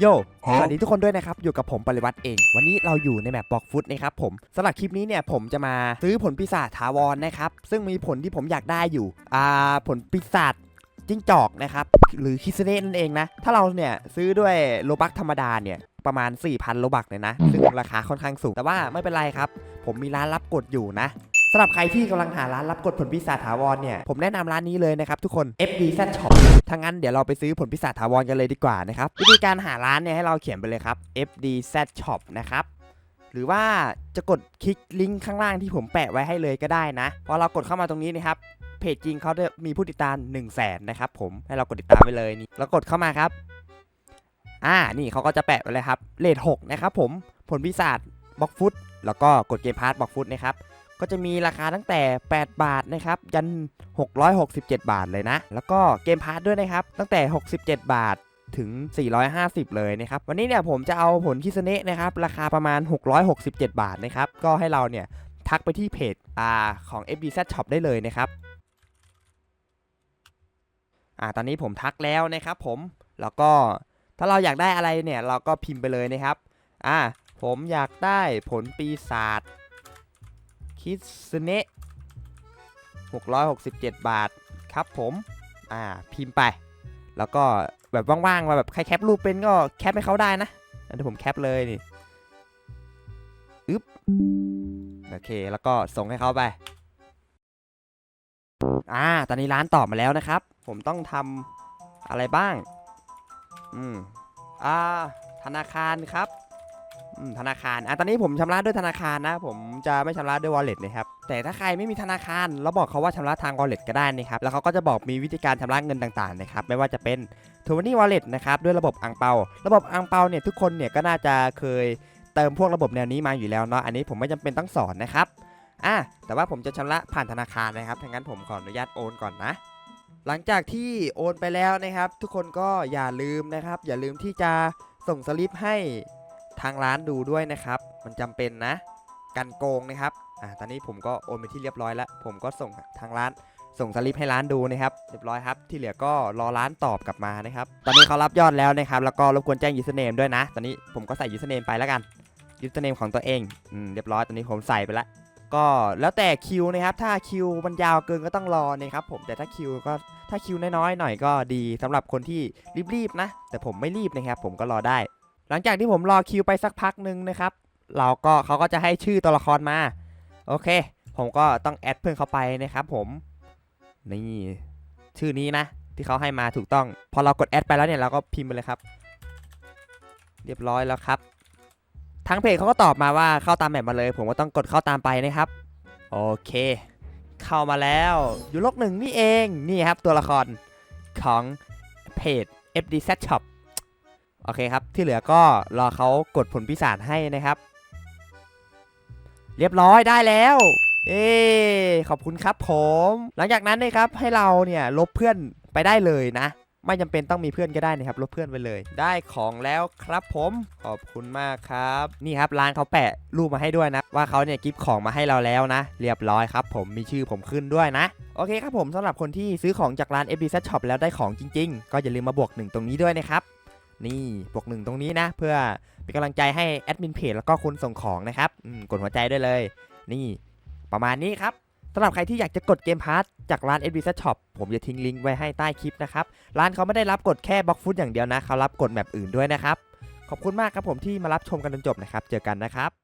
โยสวัสดีทุกคนด้วยนะครับ อยู่กับผมปริวัติเอง วันนี้เราอยู่ในแมปบอกฟุตนะครับผมสำหรับคลิปนี้เนี่ยผมจะมาซื้อผลปีศาจถาวรนะครับ ซึ่งมีผลที่ผมอยากได้อยู่ อ่า ผลปีศาจจิ้งจอกนะครับ หรือคิสเน่นั่นเองนะ ถ้าเราเนี่ยซื้อด้วยโลบักธรรมดาเนี่ยประมาณ 4,000โลบักเลยนะ ซึ่งราคาค่อนข้างสูง แต่ว่าไม่เป็นไรครับ ผมมีร้านรับกดอยู่นะ สำหรับใครที่กำลังหาร้านรับกดผลปีศาถาวรเนี่ย ผมแนะนำร้านนี้เลยนะครับทุกคน FDZ Shop ถ้างั้นเดี๋ยวเราไปซื้อผลปีศาถาวรกันเลยดีกว่านะครับ วิธีการหาร้านเนี่ยให้เราเขียนไปเลยครับ FDZ Shop นะครับ หรือว่าจะกดคลิกลิงก์ข้างล่างที่ผมแปะไว้ให้เลยก็ได้นะ พอเรากดเข้ามาตรงนี้นะครับ เพจจริงเขาจะมีผู้ติดตาม1 0 0 0 0แสนนะครับผม ให้เรากดติดตามไปเลยนี่แล้วกดเข้ามาครับ อ่า นี่เขาก็จะแปะไว้เลยครับ เลท6นะครับผม ผลพิศาจบล็อกฟุต แล้วก็กดเกมพาร์ตบล็อกฟุตนะครับ ก็จะมีราคาตั้งแต่ 8 บาทนะครับยัน 667 บาทเลยนะ แล้วก็เกมพาร์ตด้วยนะครับ ตั้งแต่ 67 บาทถึง 450 เลยนะครับ วันนี้เนี่ยผมจะเอาผลคิสเนะนะครับ ราคาประมาณ 667 บาทนะครับ ก็ให้เราเนี่ยทักไปที่เพจอ่าของ FDZ Shop ได้เลยนะครับอ่าตอนนี้ผมทักแล้วนะครับผม แล้วก็ถ้าเราอยากได้อะไรเนี่ยเราก็พิมพ์ไปเลยนะครับ อ่า ผมอยากได้ผลปีศาจ คิสเนะ667 บาทครับผม อ่า พิมพ์ไป แล้วก็แบบว่างๆมาแบบใครแคปรูปเป็นก็แคปให้เขาได้นะอันนี้ผมแคปเลยนี่อึ๊บโอเค แล้วก็ส่งให้เขาไป อ่า ตอนนี้ร้านตอบมาแล้วนะครับ ผมต้องทำอะไรบ้าง อืม อ่า ธนาคารครับ ธนาคารอะตอนนี้ผมชำระด้วยธนาคารนะ ผมจะไม่ชำระด้วย wallet นะครับ แต่ถ้าใครไม่มีธนาคารเราบอกเขาว่าชำระทาง wallet ก็ได้นะครับ แล้วเขาก็จะบอกมีวิธีการชำระเงินต่างๆนะครับ ไม่ว่าจะเป็น t ู n นี่ wallet นะครับ ด้วยระบบอังเปา ระบบอังเปาเนี่ยทุกคนเนี่ยก็น่าจะเคยเติมพวกระบบแนวนี้มาอยู่แล้วเนาะ อันนี้ผมไม่จำเป็นต้องสอนนะครับ อะ แต่ว่าผมจะชำระผ่านธนาคารนะครับถ้างั้นผมขออนุญาตโอนก่อนนะหลังจากที่โอนไปแล้วนะครับ ทุกคนก็อย่าลืมนะครับ อย่าลืมที่จะส่งสลิปให้ ทางร้านดูด้วยนะครับ มันจำเป็นนะกันโกงนะครับอะตอนนี้ผมก็โอนไปที่เรียบร้อยแล้ว ผมก็ส่งทางร้านส่งสลิปให้ร้านดูนะครับเรียบร้อยครับ ที่เหลือก็รอร้านตอบกลับมานะครับ ตอนนี้เขารับยอดแล้วนะครับ แล้วก็รบกวนแจ้ง username ด้วยนะ ตอนนี้ผมก็ใส่ username ไปแล้วกัน username ของตัวเองอืมเรียบร้อยตอนนี้ผมใส่ไปแล้วก็แล้วแต่คิวนะครับ ถ้าคิวมันยาวเกินก็ต้องรอนะครับผมแต่ถ้าคิวก็ถ้าคิวน้อยๆหน่อยก็ดีสำหรับคนที่รีบๆนะ แต่ผมไม่รีบนะครับ ผมก็รอได้ หลังจากที่ผมรอคิวไปสักพักหนึ่งนะครับ เราก็เขาก็จะให้ชื่อตัวละครมา โอเค ผมก็ต้องแอดเพื่อนเขาไปนะครับผม นี่ชื่อนี้นะ ที่เขาให้มาถูกต้อง พอเรากดแอดไปแล้วเนี่ยเราก็พิมพ์ไปเลยครับ เรียบร้อยแล้วครับ ทางเพจเขาก็ตอบมาว่าเข้าตามแบบมาเลย ผมก็ต้องกดเข้าตามไปนะครับ โอเค เข้ามาแล้วอยู่โลกหนึ่งนี่เอง นี่ครับตัวละครของเพจ FDZ Shop โอเคครับ ที่เหลือก็รอเขากดผลพิศาจให้นะครับ เรียบร้อยได้แล้ว เอ้ขอบคุณครับผม หลังจากนั้นนะครับให้เราเนี่ยลบเพื่อนไปได้เลยนะ ไม่จำเป็นต้องมีเพื่อนก็ได้นะครับ ลบเพื่อนไปเลย ได้ของแล้วครับผม ขอบคุณมากครับ นี่ครับร้านเขาแปะรูปมาให้ด้วยนะ ว่าเขาเนี่ยกิฟต์ของมาให้เราแล้วนะ เรียบร้อยครับ ผมมีชื่อผมขึ้นด้วยนะโอเคครับผมสำหรับคนที่ซื้อของจากร้าน FB Shop แล้วได้ของจริง ๆ ก็อย่าลืมมาบวกหนึ่งตรงนี้ด้วยนะครับ นี่บวกหนึ่งตรงนี้นะ เพื่อเป็นกำลังใจให้แอดมินเพจแล้วก็คนส่งของนะครับกดหัวใจด้วยเลย นี่ประมาณนี้ครับสำหรับใครที่อยากจะกดเกมพาร์ทจากร้าน FB Shop ผมจะทิ้งลิงก์ไว้ให้ใต้คลิปนะครับ ร้านเขาไม่ได้รับกดแค่บล็อกฟุตอย่างเดียวนะ เขารับกดแบบอื่นด้วยนะครับ ขอบคุณมากครับผมที่มารับชมกันจนจบนะครับ เจอกันนะครับ